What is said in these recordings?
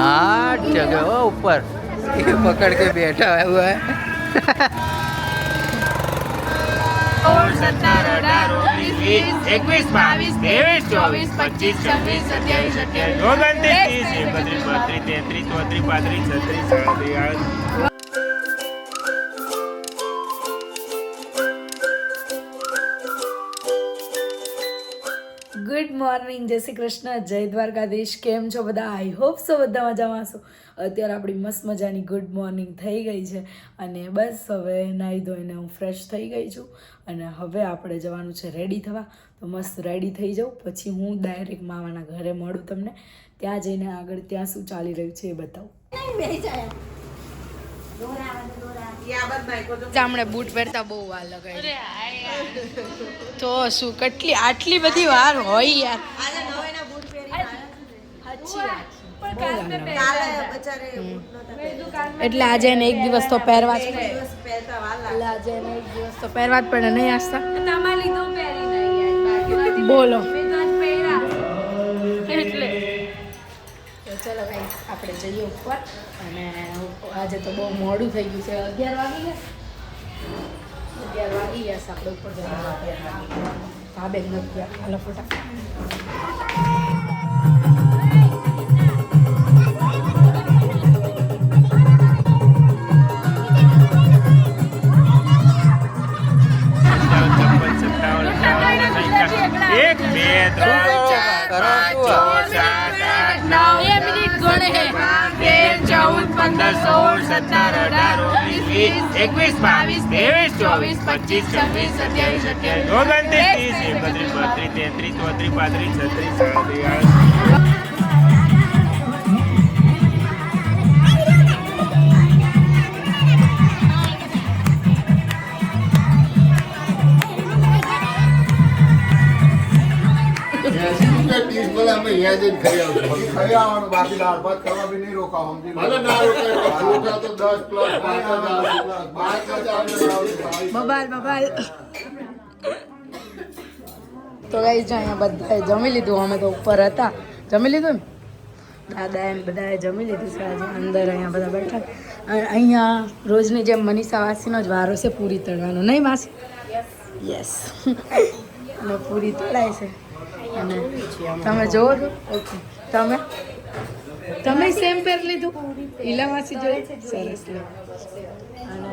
आठ जगह हो ऊपर ये पकड़ के बैठा हुआ है સત્તર અઢાર ઓગણીસ વીસ એકવીસ બાવીસ ત્રેવીસ ચોવીસ પચીસ છવ્વીસ સત્યાવીસ અઠ્યાવીસ ઓગણત્રીસ ત્રીસ એકત્રીસ બત્રીસ તેત્રીસ ચોત્રીસ પાંત્રીસ છત્રીસ સાડત્રીસ મોર્નિંગ જય શ્રી કૃષ્ણ. જય દ્વારકાધીશ. કેમ છો બધા? આઈ હોપ સો બધા મજામાં છો અત્યારે આપણી મસ્ત મજાની ગુડ મોર્નિંગ થઈ ગઈ છે. અને બસ હવે નાહી ધોઈને હું ફ્રેશ થઈ ગઈ છું. અને હવે આપણે જવાનું છે રેડી થવા. તો મસ્ત રેડી થઈ જાઉં. પછી હું ડાયરેક્ટ મામાના ઘરે મળું તમને. ત્યાં જઈને આગળ ત્યાં શું ચાલી રહ્યું છે એ બતાવું. હમણે બૂટ પહેરતા બહુ વાર લગાય તો શું, કેટલી આટલી બધી વાર હોય યાર. એટલે આજે એને એક દિવસ તો પહેરવા જ એટલે આજે એને એક દિવસ તો પહેરવા જ પડે, નહીં આસ્તા બોલો. જઈએ ઉપર. અને આજે તો બહુ મોડું થઈ ગયું છે. અગિયાર વાગી ગયા? અગિયાર વાગી ગયા છે, આપણે ઉપર જવાનું હા, બેન નથી ગયા. હાલો ફોટા પંદર સોળ સત્તર અઢાર ઓગણીસ વીસ એકવીસ બાવીસ ત્રેવીસ ચોવીસ પચીસ છવ્વીસ સત્યાવીસ અઠ્યાવીસ ઓગણત્રીસ ત્રીસ એકત્રીસ બત્રીસ તેત્રીસ ચોત્રીસ પાંત્રીસ છત્રીસ સાડત્રીસ આડત્રીસ ત્રીસ ભલે અમે યાદ જ ખાઈ આવશું. ખાઈ આવવાનું બાકી દાળ ભાત ખાવા બી નહીં રોકાવ સમજી ભલે ના રોકાય પણ તો દસ પ્લસ તો જો અહીંયા બધાએ જમી લીધું અમે તો ઉપર હતા. જમી લીધું ને? દાદા એમ બધાએ જમી લીધું છે આજે અંદર અહીંયા બધા બેઠા અને અહીંયા રોજની જેમ મનીષા વાસીનો જ વારો છે પૂરી તળવાનો. નહીં માસી? યસ અને પૂરી તળાય છે. અને તમે જોવો છો? તમે? તમે સેમ પેર લીધું? ઈલા માસી જોઈ? સરસ અને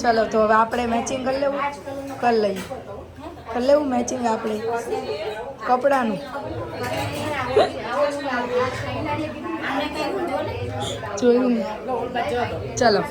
ચલો, તો હવે આપણે મેચિંગ કરી લેવું? કરી લઈએ. કરી લેવું મેચિંગ આપણે? કપડાનું? જોયું ને? ચલો.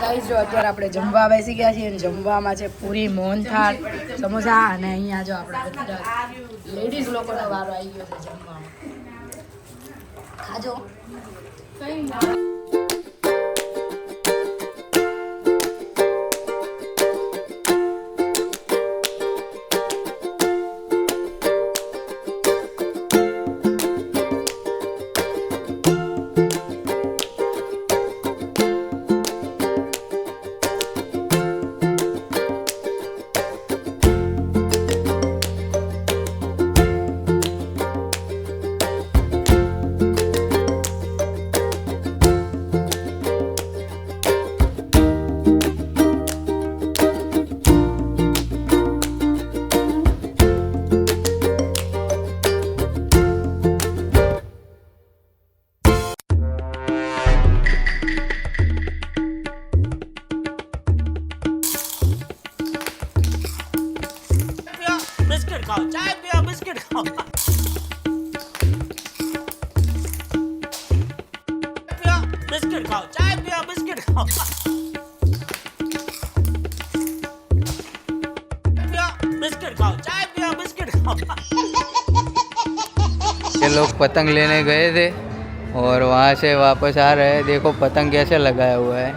ગાઈસ જો અત્યારે આપણે જમવા બેસી ગયા છીએ અને જમવામાં છે પૂરી મોહનથાળ સમોસા અને અહીંયા જો આપણે બધા લેડીઝ લોકોનો વારો આવી ગયો છે જમવામાં. ખાજો. खाओ, चाय पियो, बिस्किट खाओ। बिस्किट खाओ, चाय पियो, बिस्किट खाओ। ये लोग पतंग लेने गए थे और वहाँ से वापस आ रहे हैं। देखो पतंग कैसे लगाया हुआ है।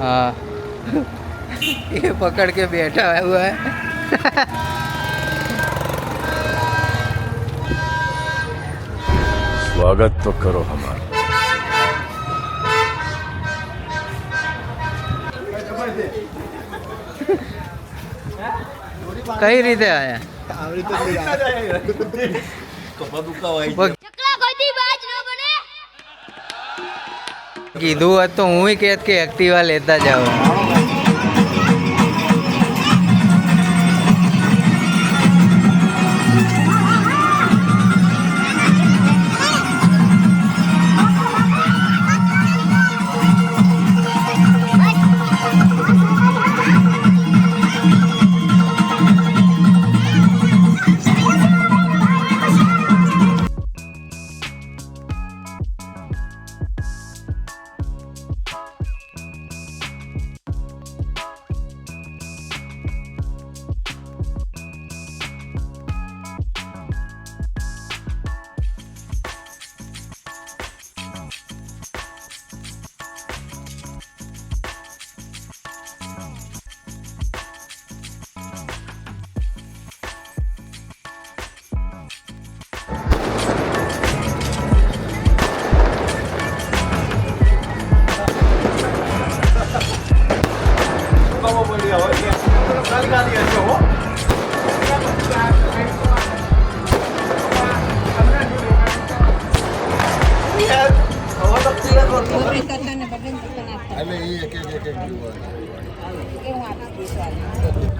हाँ। ये पकड़ के बैठा हुआ है। સ્વાગત તો કરો હમાર કઈ રીતે આયા? કીધું હતું હું કે એક્ટિવા લેતા જાઉં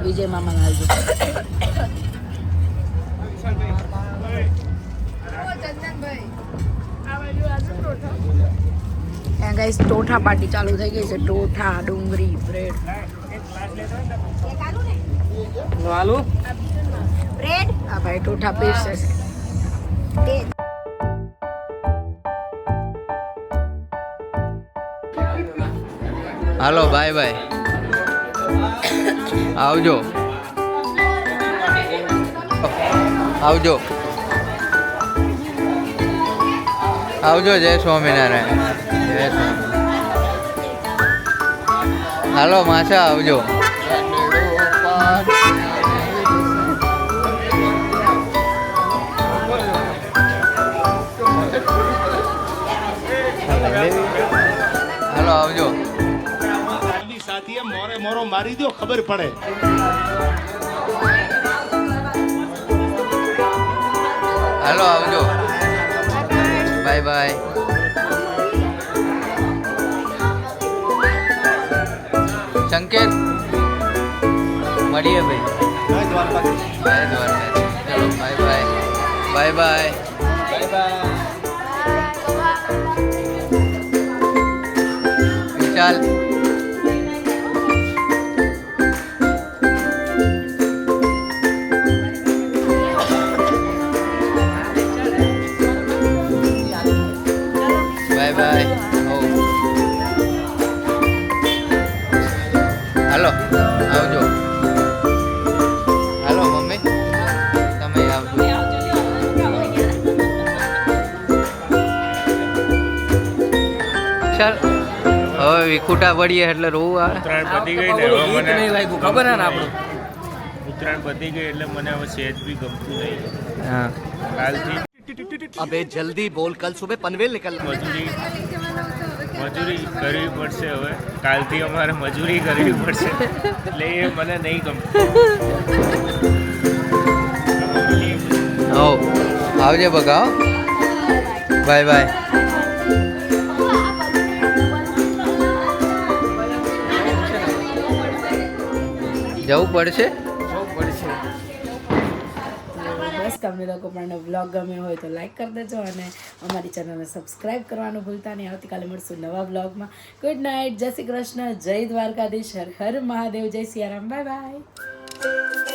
વિજય મામા ત્યાં ગાઈસ ટોઠા પાર્ટી ચાલુ થઈ ગઈ છે. ટોઠા ડુંગળી બ્રેડ. બ્રેડ? હા ભાઈ ટોઠા પીરસે છે. હાલો બાય બાય. આવજો. આવજો. આવજો જય સ્વામિનારાયણ. જય સ્વામિનારાયણ. હાલો માછા આવજો. સાથીએ મોરે મોરો મારી દો ખબર પડે. હાલો આવજો. Bye bye. સંકેત મળીએ ભાઈ. જય દ્વારકાધીશ. બાય ચલો bye bye. Bye bye. Vishal bye. ચલો આવજો. હાલો મમ્મી. તમે આવજો. ચાલ હવે વિખુટા પડીએ એટલે રોવું આવે. ઉત્તરાયણ પતી ગઈ ને મને નહીં લાગ્યું. ખબર ને આપણું? ઉત્તરાયણ પતી ગઈ એટલે મને હવે સેજ બી ગમતું નહીં. હા. કાલથી અબે જલ્દી બોલ કલ સુબે પનવેલ નિકલ મજૂરી મજૂરી કરવી પડશે હવે. કાલથી અમારે મજૂરી કરવી પડશે. એટલે એ મને નહીં ગમતું. આવજે બગા બાય બાય. જવું પડશે? તમને લોકો પણ બ્લોગ ગમ્યો હોય તો લાઈક કરી દેજો અને અમારી ચેનલને સબસ્ક્રાઈબ કરવાનું ભૂલતા નહીં. આવતીકાલે મળશું નવા બ્લોગમાં ગુડ નાઇટ જય શ્રી કૃષ્ણ. જય દ્વારકાધીશ. હર હર મહાદેવ. જય સિયારામ. Bye bye